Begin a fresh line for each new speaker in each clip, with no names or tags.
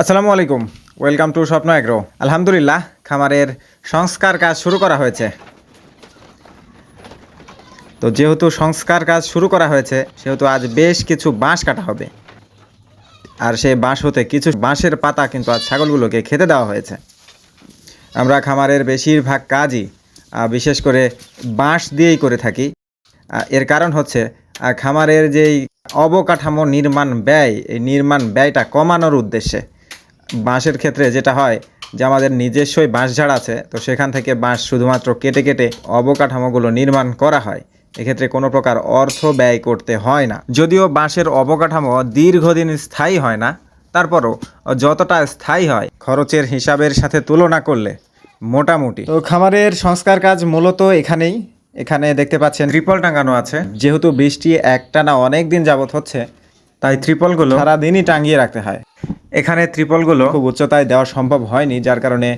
আসসালামু আলাইকুম। Welcome to Swapna agro. আলহামদুলিল্লাহ, খামারের সংস্কার কাজ শুরু করা হয়েছে। তো যেহেতু সংস্কার কাজ শুরু করা হয়েছে, সেহেতু আজ বেশ কিছু বাঁশ কাটা হবে। আর সেই বাঁশ হতে কিছু বাঁশের পাতা কিন্তু আজ ছাগলগুলোকে খেতে দেওয়া হয়েছে। আমরা খামারের বেশিরভাগ কাজই বিশেষ করে বাঁশ দিয়েই করে থাকি। এর কারণ হচ্ছে খামারের যেই অবকাঠামো নির্মাণ ব্যয়, এই নির্মাণ ব্যয়টা কমানোর উদ্দেশ্যে। বাঁশের ক্ষেত্রে যেটা হয় যে আমাদের নিজস্বই বাঁশঝাড় আছে তো সেখান থেকে বাঁশ শুধুমাত্র কেটে কেটে অবকাঠামোগুলো নির্মাণ করা হয়। এক্ষেত্রে কোনো প্রকার অর্থ ব্যয় করতে হয় না। যদিও বাঁশের অবকাঠামো দীর্ঘদিন স্থায়ী হয় না তারপরও যতটা স্থায়ী হয় খরচের হিসাবের সাথে তুলনা করলে মোটামুটি। তো খামারের সংস্কার কাজ মূলত এখানেই। এখানে দেখতে পাচ্ছেন ত্রিপল টাঙানো আছে। যেহেতু বৃষ্টি একটানা অনেক দিন যাবত হচ্ছে তাই ত্রিপলগুলো সারাদিনই টাঙিয়ে রাখতে হয়। এখানে ত্রিপলগুলো খুব উচ্চতায় দেওয়া সম্ভব হয়নি যার কারণে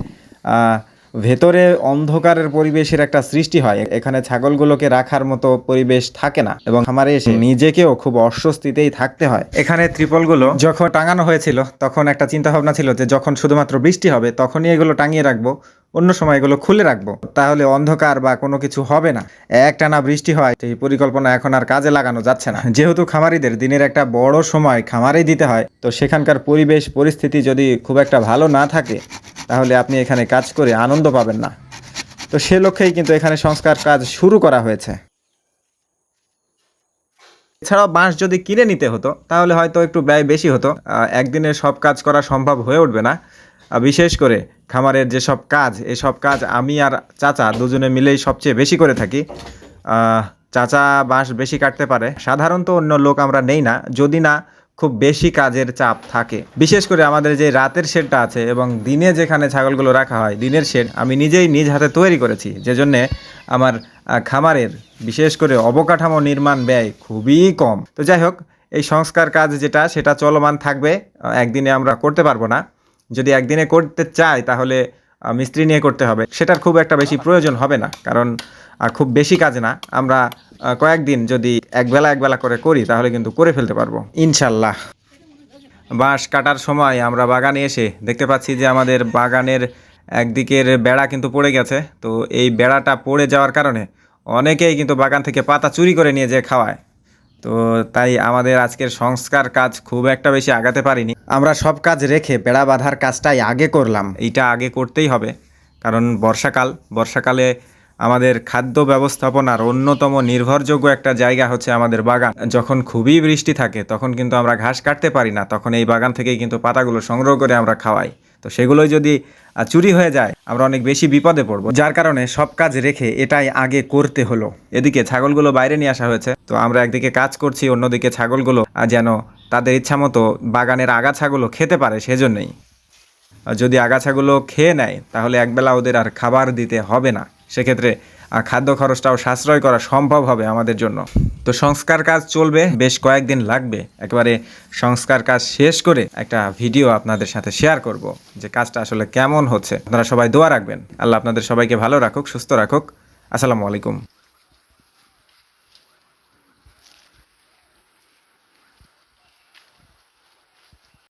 ভেতরে অন্ধকারের পরিবেশের একটা সৃষ্টি হয়। এখানে ছাগলগুলোকে রাখার মতো পরিবেশ থাকে না এবং খামারে এসে নিজেকেও খুব অস্বস্তিতেই থাকতে হয়। এখানে ত্রিপলগুলো যখন টাঙানো হয়েছিল তখন একটা চিন্তা ভাবনা ছিল যে যখন শুধুমাত্র বৃষ্টি হবে তখনই এগুলো টাঙিয়ে রাখব। অন্য সময় এগুলো খুলে রাখব। তাহলে অন্ধকার বা কোনো কিছু হবে না। একটানা বৃষ্টি হয়, সেই পরিকল্পনা এখন আর কাজে লাগানো যাচ্ছে না। যেহেতু খামারিদের দিনের একটা বড় সময় খামারেই দিতে হয়, তো সেখানকার পরিবেশ, পরিস্থিতি যদি খুব একটা ভালো না থাকে, তাহলে আপনি এখানে কাজ করে আনন্দ পাবেন না। তো সে লক্ষ্যেই কিন্তু এখানে সংস্কার কাজ শুরু করা হয়েছে। এছাড়াও বাঁশ যদি কিনে নিতে হতো, তাহলে হয়তো একটু ব্যয় বেশি হতো। একদিনে সব কাজ করা সম্ভব হয়ে উঠবে না। বিশেষ করে খামারের যেসব কাজ, এসব কাজ আমি আর চাচা দুজনে মিলেই সবচেয়ে বেশি করে থাকি। চাচা বাঁশ বেশি কাটতে পারে। সাধারণত অন্য লোক আমরা নেই না, যদি না খুব বেশি কাজের চাপ থাকে। বিশেষ করে আমাদের যে রাতের শেডটা আছে এবং দিনে যেখানে ছাগলগুলো রাখা হয়, দিনের শেড আমি নিজেই নিজ হাতে তৈরি করেছি। যে জন্যে আমার খামারের বিশেষ করে অবকাঠামো নির্মাণ ব্যয় খুবই কম। তো যাই হোক, এই সংস্কার কাজ যেটা, সেটা চলমান থাকবে। একদিনে আমরা করতে পারব না। যদি একদিনে করতে চায়, তাহলে মিস্ত্রি নিয়ে করতে হবে। সেটার খুব একটা বেশি প্রয়োজন হবে না, কারণ খুব বেশি কাজ না। আমরা কয়েকদিন যদি একবেলা একবেলা করে করি, তাহলে কিন্তু করে ফেলতে পারব ইনশাল্লাহ বাঁশ কাটার সময় আমরা বাগানে এসে দেখতে পাচ্ছি যে আমাদের বাগানের একদিকের বেড়া কিন্তু পড়ে গেছে। তো এই বেড়াটা পড়ে যাওয়ার কারণে অনেকেই কিন্তু বাগান থেকে পাতা চুরি করে নিয়ে যেয়ে খাওয়ায়। তো তাই আমাদের আজকের সংস্কার কাজ খুব একটা বেশি আগাতে পারিনি। আমরা সব কাজ রেখে বেড়া বাঁধার কাজটাই আগে করলাম। এইটা আগে করতেই হবে। কারণ বর্ষাকাল, বর্ষাকালে আমাদের খাদ্য ব্যবস্থাপনার অন্যতম নির্ভরযোগ্য একটা জায়গা হচ্ছে আমাদের বাগান। যখন খুবই বৃষ্টি থাকে, তখন কিন্তু আমরা ঘাস কাটতে পারি না। তখন এই বাগান থেকেই কিন্তু পাতাগুলো সংগ্রহ করে আমরা খাওয়াই। তো সেগুলোই যদি চুরি হয়ে যায়, আমরা অনেক বেশি বিপদে পড়ব। যার কারণে সব কাজ রেখে এটাই আগে করতে হলো। এদিকে ছাগলগুলো বাইরে নিয়ে আসা হয়েছে। তো আমরা একদিকে কাজ করছি, অন্যদিকে ছাগলগুলো, আর যেন তাদের ইচ্ছা মতো বাগানের আগাছাগুলো খেতে পারে সেজন্যই। আর যদি আগাছাগুলো খেয়ে নেয়, তাহলে একবেলা ওদের আর খাবার দিতে হবে না। সেক্ষেত্রে খাদ্য খরচটাও সাশ্রয় করা সম্ভব হবে আমাদের জন্য। তো সংস্কার কাজ চলবে, বেশ কয়েকদিন লাগবে। একেবারে সংস্কার কাজ শেষ করে একটা ভিডিও আপনাদের সাথে শেয়ার করব যে কাজটা আসলে কেমন হচ্ছে। আপনারা সবাই দোয়া রাখবেন। আল্লাহ আপনাদের সবাইকে ভালো রাখুক, সুস্থ রাখুক। আসসালামু আলাইকুম।